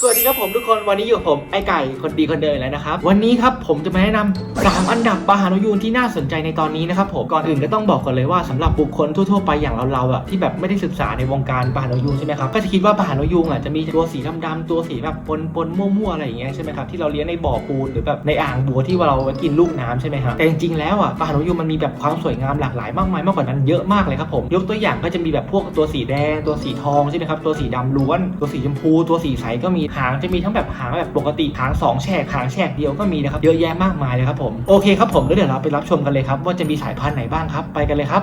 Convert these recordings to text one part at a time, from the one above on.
สวัสดีครับผมทุกคนวันนี้อยู่ผมไอไก่คนดีคนเดิมแล้วนะครับ วันนี้ครับผมจะมาแนะนำสามอันดับปลาหานกยูงที่น่าสนใจในตอนนี้นะครับผมก่อนอื่นก็ต้องบอกก่อนเลยว่าสำหรับบุคคลทั่วๆไปอย่างเราๆอะที่แบบไม่ได้ศึกษาในวงการปลาหานกยูงใช่ไหมครับก็จะคิดว่าปลาหานกยูงอะจะมีตัวสีดำๆตัวสีแบบปนๆมั่วๆอะไรอย่างเงี้ยใช่ไหมครับที่เราเลี้ยงในบ่อปูนหรือแบบในอ่างบัวที่เราไว้กินลูกน้ำใช่ไหมครับแต่จริงๆแล้วอะปลาหานกยูงมันมีแบบความสวยงามหลากหลายมากมายมากกว่านั้นเยอะมากเลยครับผมยกตัวอย่างก็จะมีแบบพวกตัวสีแดงตัวสีทองใช่ไหมครับตัวสีดำล้วนตัวสีชมพูตัวสีใสก็มีหางจะมีทั้งแบบหางแบบปกติหางสองแฉกหางแฉกเดียวก็มีนะครับเยอะแยะมากมายเลยครับผมโอเคครับผมแล้วเดี๋ยวเราไปรับชมกันเลยครับว่าจะมีสายพันธุ์ไหนบ้างครับไปกันเลยครับ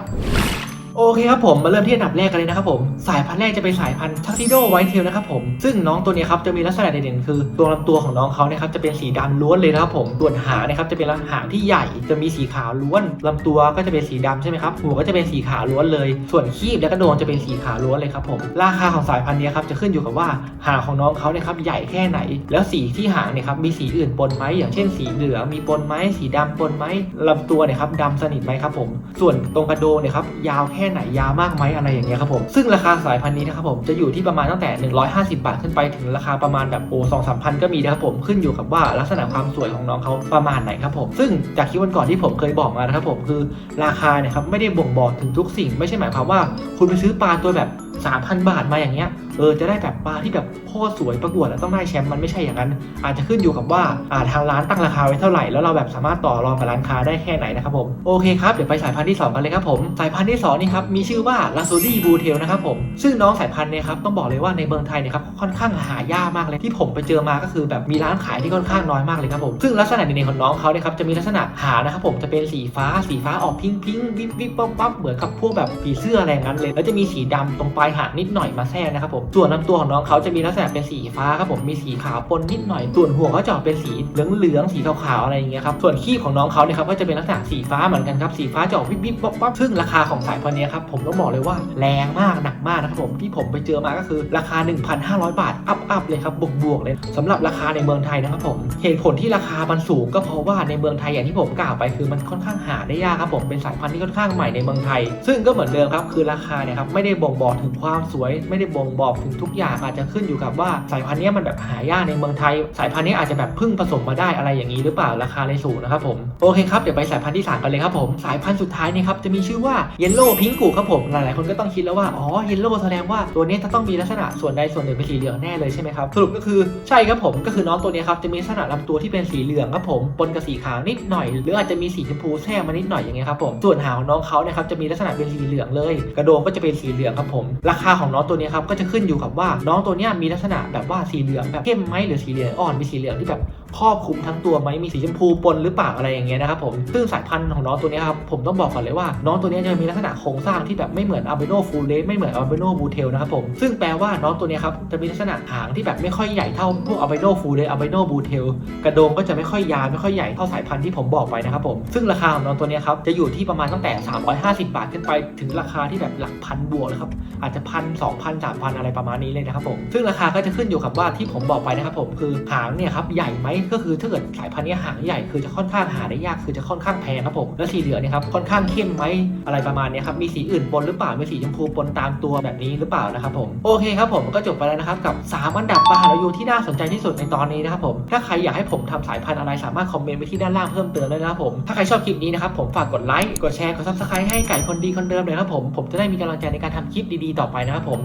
โอเคครับผมมาเริ่มที่อันดับแรกกันเลยนะครับผมสายพันธุ์แรกจะเป็นสายพันธุ์ทักซิโดไวท์เทลนะครับผมซึ่งน้องตัวนี้ครับจะมีลักษณะเด่นๆคือตัวลำตัวของน้องเขาเนี่ยครับจะเป็นสีดำล้วนเลยนะครับผมส่วนหางนะครับจะเป็นลหางที่ใหญ่จะมีสีขาวล้วนลำตัวก็จะเป็นสีดำใช่ไหมครับหัวก็จะเป็นสีขาวล้วนเลย ส่วนคีบและกระโดงจะเป็นสีขาวล้วนเลยครับผมราคาของสายพันธุ์นี้ครับจะขึ้นอยู่กับว่าหางของน้องเขาเนี่ยครับใหญ่แค่ไหน แล้วสีที่หางเนี่ยครับมีสีอื่นปนไหมอย่างเช่น สีเหลืองมีปนไหมสีดำปนไหมลำตัวเนี่ยครับดำสนิทไหมครับผมส่วนตรงกระโดงเนี่ยครับยาวแค่ค่ไหนยาวมากไหมอะไรอย่างเงี้ยครับผมซึ่งราคาสายพันธุ์นี้นะครับผมจะอยู่ที่ประมาณตั้งแต่ 150 บาทขึ้นไปถึงราคาประมาณแบบโอ้สองสามพันก็มีนะครับผมขึ้นอยู่กับว่าลักษณะความสวยของน้องเขาประมาณไหนครับผมซึ่งจากคลิปวันก่อนที่ผมเคยบอกมานะครับผมคือราคาเนี่ยครับไม่ได้บ่งบอกถึงทุกสิ่ง ไม่ใช่หมายความว่า คุณไปซื้อปลาตัวแบบ 3,000 บาทมาอย่างเงี้ยเออจะได้แบบปลาที่แบบโคตรสวยประกวดแล้วต้องได้แชมป์มันไม่ใช่อย่างนั้น อาจจะขึ้นอยู่กับว่าอ่าทางร้านตั้งราคาไว้เท่าไหร่แล้วเราแบบสามารถต่อรองกับร้านค้าได้แค่ไหนนะครับผมโอเคครับเดี๋ยวไปสายพันธุ์ที่ 2 กันเลยครับผมสายพันธุ์ที่2นี่ครับมีชื่อว่าลาซูดี้บูเทลนะครับผมซึ่งน้องสายพันธุ์เนี่ยครับต้องบอกเลยว่าในเมืองไทยเนี่ยครับค่อนข้างหายากมากเลยที่ผมไปเจอมาก็คือแบบมีร้านขายที่ค่อนข้างน้อยมากเลยครับผมซึ่งลักษณะเด่นของน้องเขาเนี่ยครับจะมีลักษณะหานะครับผมจะเป็นสีฟ้าสีฟ้าออกพิงพิงวิบวิบปั๊บปั๊บเหมือนกับพวกแบบผีเสื้ออะไรงั้นเลย แล้วจะมีสีดำตรงปลายหางนิดหน่อยมาแทรกนะครับผมส่วนลำตัวของน้องเขาจะมีลักษณะเป็นสีฟ้าครับผมมีสีขาวปนนิดหน่อยส่วนหัวเขาจะเป็นสีเหลืองเหลืองๆสีขาวๆอะไรอย่างเงี้ยครับส่วนขี้ของน้องเขาเนี่ยครับก็จะเป็นลักษณะสีฟ้าเหมือนกันครับสีฟ้าจะออกวิบวิบปั๊บปั๊บซึ่งราคาของสายพันธุ์นี้ครับผมต้องบอกเลยว่าแรงมากหนักมากนะครับผมที่ผมไปเจอมาก็คือราคา 1,500 บาทอัพอัพเลยครับบวกบวกๆเลยสำหรับราคาในเมืองไทยนะครับผมเหตุผลที่ราคามันสูงก็เพราะว่าในเมืองไทยอย่างที่ผมกล่าวไปคือมันค่อนข้างหาได้ยากครับผมเป็นสายพันธุ์ที่ค่อนข้างใหม่ในเมืองไทย ซึ่งก็เหมือนเดิมครับคือราคาเนี่ยครับไม่ได้บ่งบอกถึงความสวย ไม่ได้บ่งบอกถึงทุกอย่างอาจจะขึ้นอยู่กับว่าสายพันธุ์นี้มันแบบหายากในเมืองไทย สายพันธุ์นี้อาจจะแบบพิ่งผสมมาได้อะไรอย่างนี้หรือเปล่าราคาเลยสูงนะครับผมโอเคครับเดี๋ยวไปสายพันธุ์ที่สามกันเลยครับผมสายพันธุ์สุดท้ายนี่ครับจะมีชื่อว่าเยลโล่พิงกูครับผมหลายๆคนก็ต้องคิดแล้วว่าอ๋อเยลโล่แสดงว่าตัวนี้จะต้องมีลักษณะส่วนใดส่วนหนึ่งเป็นสีเหลืองแน่เลยใช่ไหมครับสรุปก็คือใช่ครับผมก็คือน้องตัวนี้ครับจะมีลักษณะลำตัวที่เป็นสีเหลืองครับผมปนกับสีขาวนิดหน่อย หรืออาจจะมีสีชมพูแทรกมานิดหน่อยอย่างเงี้ยครับผมส่วนหางของน้องเขาเนี่ยครับจะมีลักษณะเป็นสีเหลืองเลย กระโดงก็จะเป็นสีเหลืองครับผม ราคาของน้องตัวนี้ครับก็จะขึ้นอยู่กับว่าน้องตัวเนี้ยมีลักษณะแบบว่าสีเหลืองแบบเข้มไหมหรือสีเหลืองอ่อนมีสีเหลืองที่แบบ ครอบคลุมทั้งตัวไหมมีสีชมพูปนหรือเปล่าอะไรอย่างเงี้ยนะครับผมซึ่งสายพันธุ์ของน้องตัวนี้ครับผมต้องบอกก่อนเลยว่า น้องตัวนี้จะมีลักษณะโครงสร้างที่แบบไม่เหมือนอัลเบโนฟูลเลสไม่เหมือนอัลเบโนบูเทลนะครับผมซึ่งแปลว่าน้องตัวนี้ครับจะมีลักษณะหางที่แบบไม่ค่อยใหญ่เท่าพวกอัลเบโนฟูลเลสอัลเบโนบูเทลกระโดงก็จะไม่ค่อยยาวไม่ค่อยใหญ่เท่าสายพันธุ์ที่ผมบอกไปนะครับผมซึ่งราคาของน้องตัวนี้ครับจะอยู่ที่ประมาณตั้งแต่ 350 บาทขึ้นไปถึงราคาที่แบบหลักพันบวกเลยครับอาจจะพันสองพันสามพันอะไรประมาณนี้เลยนะครับผมซึ่งราคาก็จะขึ้นอยู่กับว่าที่ผมบอกไปนะครับผมคือหางเนี่ยครับใหญ่ไหมก็คือถ้าเกิดสายพันธุ์นี้หางใหญ่คือจะค่อนข้างหาได้ยากคือจะค่อนข้างแพงครับผมแล้วสีเหลืองเนี่ยครับค่อนข้างเข้มไหมอะไรประมาณนี้ครับมีสีอื่นปนหรือเปล่ามีสีชมพูปนตามตัวแบบนี้หรือเปล่านะครับผมโอเคครับผมก็จบไปแล้วนะครับกับ 3 อันดับปลาหางนกยูงที่น่าสนใจที่สุดในตอนนี้นะครับผมถ้าใครอยากให้ผมทำสายพันธุ์อะไรสามารถคอมเมนต์ไว้ที่ด้านล่างเพิ่มเติมได้นะครับผมถ้าใครชอบคลิปนี้นะครับผมฝากกดไลค์กดแชร์กดซับสไครต์ให้ไก่คนดีคนเดิมเลยนะครับผมผมจะได้มีกำลังใจในการทำคลิปดีๆ ต่อไปนะครับผม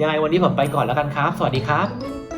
ยังไงวันนี้ผมไปก่อนแล้วกันครับ สวัสดีครับ